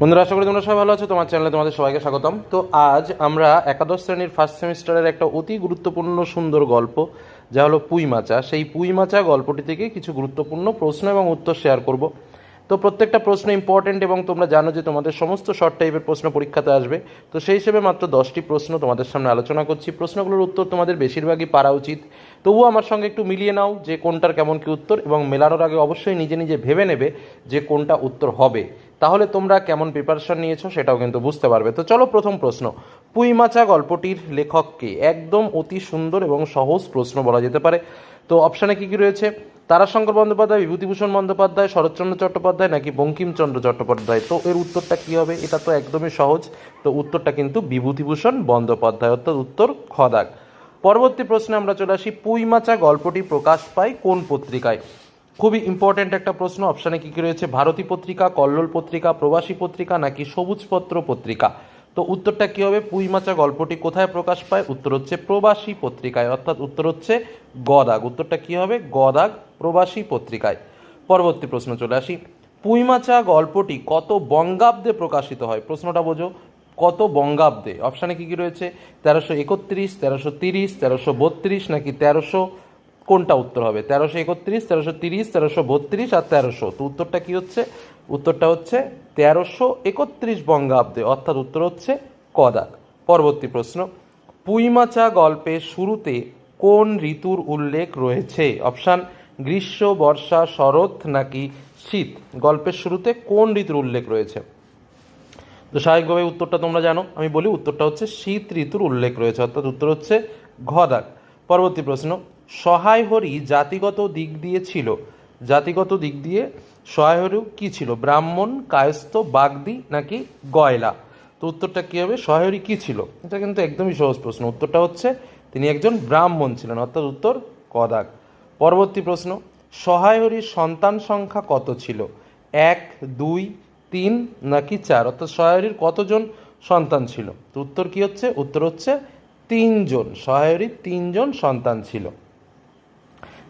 বন্ধুরা, আশা করি তোমরা সবাই ভালো আছো। তোমার চ্যানেলে তোমাদের সবাইকে স্বাগতম। তো আজ আমরা একাদশ শ্রেণির ফার্স্ট সেমিস্টারের একটা অতি গুরুত্বপূর্ণ সুন্দর গল্প, যা হলো পুঁই মাচা। সেই পুঁই মাচা গল্পটি থেকে কিছু গুরুত্বপূর্ণ প্রশ্ন এবং উত্তর শেয়ার করব। তো প্রত্যেকটা প্রশ্ন ইম্পর্টেন্ট এবং তোমরা জানো যে তোমাদের সমস্ত শর্ট টাইপের প্রশ্ন পরীক্ষাতে আসবে। তো সেই হিসেবে মাত্র দশটি প্রশ্ন তোমাদের সামনে আলোচনা করছি। প্রশ্নগুলোর উত্তর তোমাদের বেশিরভাগই পারা উচিত। তবুও আমার সঙ্গে একটু মিলিয়ে নাও যে কোনটার কেমন কি উত্তর এবং মেলানোর আগে অবশ্যই নিজে নিজে ভেবে নেবে যে কোনটা উত্তর হবে। তাহলে তোমরা কেমন প্রিপারেশন নিয়েছো সেটাও কিন্তু বুঝতে পারবে। তো চলো প্রথম প্রশ্ন। পুইমাচা গল্পটির লেখককে একদম অতি সুন্দর এবং সহজ প্রশ্ন বলা যেতে পারে। তো অপশানে কী কী রয়েছে? তারাশঙ্কর বন্দ্যোপাধ্যায়, বিভূতিভূষণ বন্দ্যোপাধ্যায়, শরৎচন্দ্র চট্টোপাধ্যায় নাকি বঙ্কিমচন্দ্র চট্টোপাধ্যায়? তো এর উত্তরটা কী হবে? এটা তো একদমই সহজ। তো উত্তরটা কিন্তু বিভূতিভূষণ বন্দ্যোপাধ্যায়, অর্থাৎ উত্তর খদাক। পরবর্তী প্রশ্নে আমরা চলে আসি, পুইমাচা গল্পটি প্রকাশ পায় কোন পত্রিকায়? খুবই ইম্পর্ট্যান্ট একটা প্রশ্ন অপশানে কী কী রয়েছে? ভারতী পত্রিকা, কল্লোল পত্রিকা, প্রবাসী পত্রিকা, নাকি সবুজপত্র পত্রিকা? তো উত্তরটা কী হবে? পুইমাচা গল্পটি কোথায় প্রকাশ পায়? উত্তর হচ্ছে প্রবাসী পত্রিকায়, অর্থাৎ উত্তর হচ্ছে গদাগ। উত্তরটা কী হবে? গদাগ প্রবাসী পত্রিকায়। পরবর্তী প্রশ্ন চলে আসি। পুইমাচা গল্পটি কত বঙ্গাব্দে প্রকাশিত হয়? প্রশ্নটা বোঝো। কত বঙ্গাব্দে? অপশানে কী কী রয়েছে? তেরোশো একত্রিশ, তেরোশো তিরিশ, তেরোশো বত্রিশ, নাকি তেরোশো কোনটা উত্তর হবে? তেরোশো একত্রিশ, তেরোশো তিরিশ, তেরোশো বত্রিশ আর তেরোশো। তো উত্তরটা কি হচ্ছে? উত্তরটা হচ্ছে তেরোশো একত্রিশ বঙ্গাব্দে। অর্থাৎ উত্তর হচ্ছে কদাক পরবর্তী প্রশ্ন। পুইমাচা গল্পের শুরুতে কোন ঋতুর উল্লেখ রয়েছে? অপশান, গ্রীষ্ম, বর্ষা, শরৎ নাকি শীত? গল্পের শুরুতে কোন ঋতুর উল্লেখ রয়েছে? তো স্বাভাবিকভাবে উত্তরটা তোমরা জানো। আমি বলি উত্তরটা হচ্ছে শীত ঋতুর উল্লেখ রয়েছে। অর্থাৎ উত্তর হচ্ছে ঘদাক পরবর্তী প্রশ্ন। সহায় হরি জাতিগত দিক দিয়ে ছিল। জাতিগত দিক দিয়ে সহায় হরি কী ছিল? ব্রাহ্মণ, কায়স্থ, বাগদি নাকি গয়লা? তো উত্তরটা কী হবে? সহায় হরি কী ছিল? এটা কিন্তু একদমই সহজ প্রশ্ন। উত্তরটা হচ্ছে, তিনি একজন ব্রাহ্মণ ছিলেন, অর্থাৎ উত্তর কদাক। পরবর্তী প্রশ্ন, সহায় হরির সন্তান সংখ্যা কত ছিল? এক, দুই, তিন নাকি চার? অর্থাৎ সহায়রীর কতজন সন্তান ছিল? তো উত্তর কি হচ্ছে? উত্তর হচ্ছে তিনজন। সহায়রীর তিনজন সন্তান ছিল।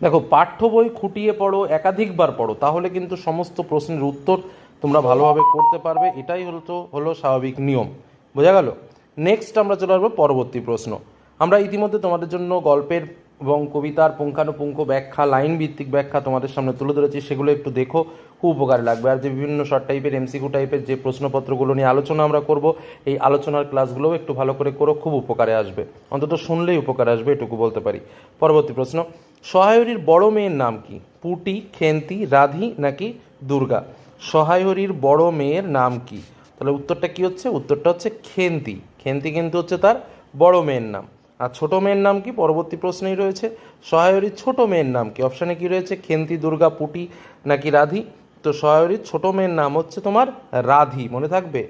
দেখো, পাঠ্য বই খুঁটিয়ে পড়ো, একাধিকবার পড়ো, তাহলে কিন্তু সমস্ত প্রশ্নের উত্তর তোমরা ভালোভাবে করতে পারবে। এটাই হলো তো হলো স্বাভাবিক নিয়ম। বোঝা গেল? নেক্সট আমরা চলে আসব পরবর্তী প্রশ্ন। আমরা ইতিমধ্যে তোমাদের জন্য গল্পের এবং কবিতার পুঙ্খানুপুঙ্খ ব্যাখ্যা লাইন ভিত্তিক ব্যাখ্যা তোমাদের সামনে তুলে ধরেছি, সেগুলো একটু দেখো, খুব উপকারে লাগবে। আর যে বিভিন্ন শর্ট টাইপের এমসিকিউ টাইপের যে প্রশ্নপত্রগুলো নিয়ে আলোচনা আমরা করব, এই আলোচনার ক্লাসগুলোও একটু ভালো করে করো, খুব উপকারে আসবে। অন্তত শুনলেই উপকারে আসবে, এটুকু বলতে পারি। পরবর্তী প্রশ্ন সহায়রীর বড় মেয়ের নাম কি? পুটি, খেন্তি, রাধি নাকি দুর্গা? সহায়রীর বড় মেয়ের নাম কি? তাহলে উত্তরটা কি হচ্ছে? উত্তরটা হচ্ছে খেন্তি। খেন্তি কিন্তু হচ্ছে তার বড় মেয়ের নাম। আর ছোট মেয়ের নাম কি? পরবর্তী প্রশ্নেই রয়েছে। সহায়রীর ছোট মেয়ের নাম কি? অপশানে কি রয়েছে? খেন্তি, দুর্গা, পুটি নাকি রাধি? তো সহায়রীর ছোট মেয়ের নাম হচ্ছে তোমার রাধি। মনে থাকবে?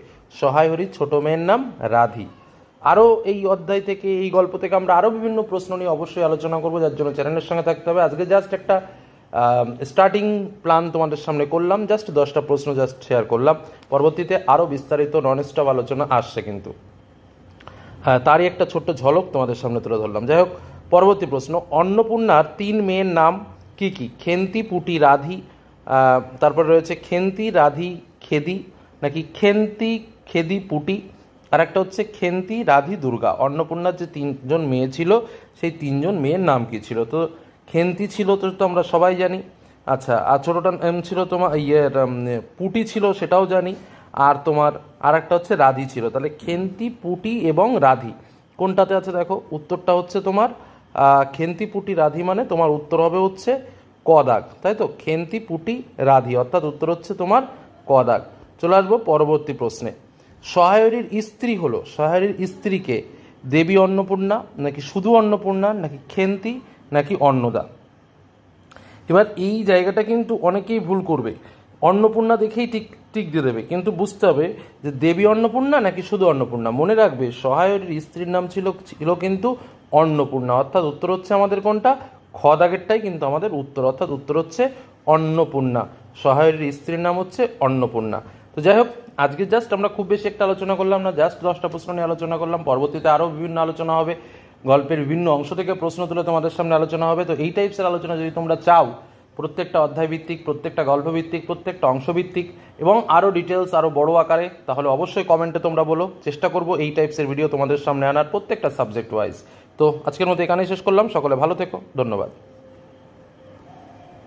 সহায়রীর ছোট মেয়ের নাম রাধি। আরও এই অধ্যায় থেকে, এই গল্প থেকে আমরা আরও বিভিন্ন প্রশ্ন নিয়ে অবশ্যই আলোচনা করব। যার জন্য চ্যানেলের সঙ্গে থাকতে হবে। আজকে জাস্ট একটা স্টার্টিং প্ল্যান তোমাদের সামনে করলাম। জাস্ট দশটা প্রশ্ন জাস্ট শেয়ার করলাম। পরবর্তীতে আরও বিস্তারিত নন স্টপ আলোচনা আসছে কিন্তু। তারই একটা ছোট্ট ঝলক তোমাদের সামনে তুলে ধরলাম। যাই হোক, পরবর্তী প্রশ্ন, অন্নপূর্ণার তিন মেয়ের নাম কি কি? খেন্তি, পুটি, রাধি তারপর রয়েছে খেন্তি, রাধি, খেদি, নাকি খেন্তি, খেদি, পুটি, আর একটা হচ্ছে খেন্তি, রাধি, দুর্গা। অন্নপূর্ণার যে তিনজন মেয়ে ছিল, সেই তিনজন মেয়ের নাম কি ছিল? তো খেন্তি ছিল তো তো আমরা সবাই জানি। আচ্ছা আর ছোটোটা ছিল তোমার ইয়ের পুটি ছিল সেটাও জানি। আর তোমার আর একটা হচ্ছে রাধি ছিল। তাহলে খেন্তি, পুটি এবং রাধি। কোনটাতে আছে দেখো? উত্তরটা হচ্ছে তোমার খেন্তি, পুটি, রাধি মানে তোমার উত্তর হবে হচ্ছে কদাগ, তাই তো? খেন্তি, পুটি, রাধি, অর্থাৎ উত্তর হচ্ছে তোমার কদাগ। চলে আসব পরবর্তী প্রশ্নে। সহায়রীর স্ত্রী হলো, সহায়রীর স্ত্রীকে দেবী অন্নপূর্ণা, নাকি শুধু অন্নপূর্ণা, নাকি খেন্তি, নাকি অন্নদা? এবার এই জায়গাটা কিন্তু অনেকেই ভুল করবে। অন্নপূর্ণা দেখেই টিক টিক দিয়ে দেবে। কিন্তু বুঝতে হবে যে দেবী অন্নপূর্ণা নাকি শুধু অন্নপূর্ণা? মনে রাখবে, সহায়ের স্ত্রীর নাম ছিল ছিল কিন্তু অন্নপূর্ণা। অর্থাৎ উত্তর হচ্ছে আমাদের কোনটা? খ দাগেরটাই কিন্তু আমাদের উত্তর। অর্থাৎ উত্তর হচ্ছে অন্নপূর্ণা। সহায়ের স্ত্রীর নাম হচ্ছে অন্নপূর্ণা। তো যাই হোক, আজকে জাস্ট আমরা খুব বেশি একটা আলোচনা করলাম না জাস্ট দশটা প্রশ্ন নিয়ে আলোচনা করলাম। পরবর্তীতে আরও বিভিন্ন আলোচনা হবে। গল্পের বিভিন্ন অংশ থেকে প্রশ্ন তুলে তোমাদের সামনে আলোচনা হবে। তো এই টাইপসের আলোচনা যদি তোমরা চাও প্রত্যেকটা অধ্যায়ভিত্তিক, প্রত্যেকটা গল্পভিত্তিক, প্রত্যেকটা অংশভিত্তিক এবং আরও ডিটেলস আরও বড় আকারে, তাহলে অবশ্যই কমেন্টে তোমরা বলো। চেষ্টা করব এই টাইপসের ভিডিও তোমাদের সামনে আনার প্রত্যেকটা সাবজেক্ট ওয়াইজ তো আজকের মতো এখানেই শেষ করলাম। সকলে ভালো থেকো। ধন্যবাদ।